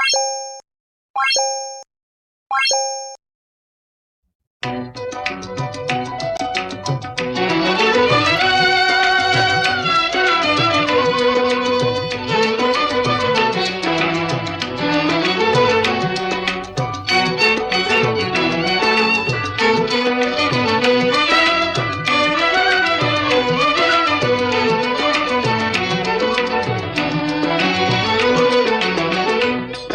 Bye.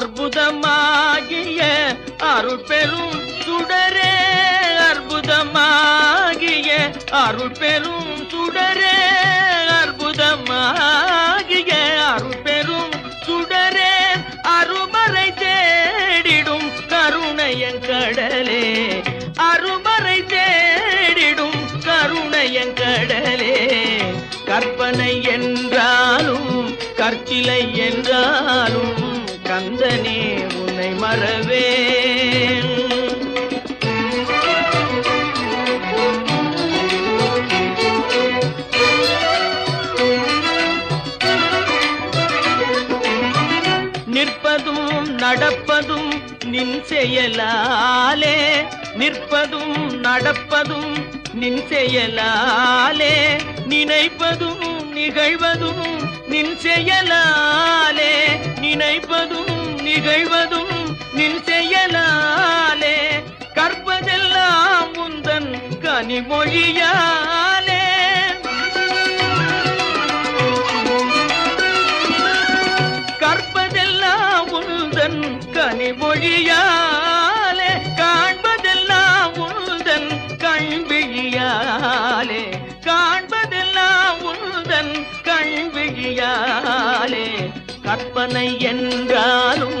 அற்புதமாகிய அருள் பெரும் சுடரே அற்புதமாகிய அருள் பெரும் சுடரே அற்புதமாகிய அருள் பெரும் சுடரே அருமறை தேடிடும் கருணையன் கடலே அருமறை தேடிடும் கருணையன் கடலே. கற்பனை என்றாலும் கற்சிலை என்றாலும் நந்தனே உன்னை மறவேன். நிற்பதும் நடப்பதும் நின் செயலாலே. நிற்பதும் நடப்பதும் நின் செயலாலே. நினைப்பதும் நிகழ்வதும் நின் செயலாலே. நினைப்பதும் நிகழ்வதும் நின் செயலாலே கற்பதெல்லாம் முந்தன் கனிமொழியாலே. கற்பதெல்லாம் முந்தன் கனிமொழியாலே காண்பதெல்லாம் முந்தன் கண்விழியாலே. காண்பதெல்லாம் முந்தன் கண்விழியாலே கற்பனை என்றாலும்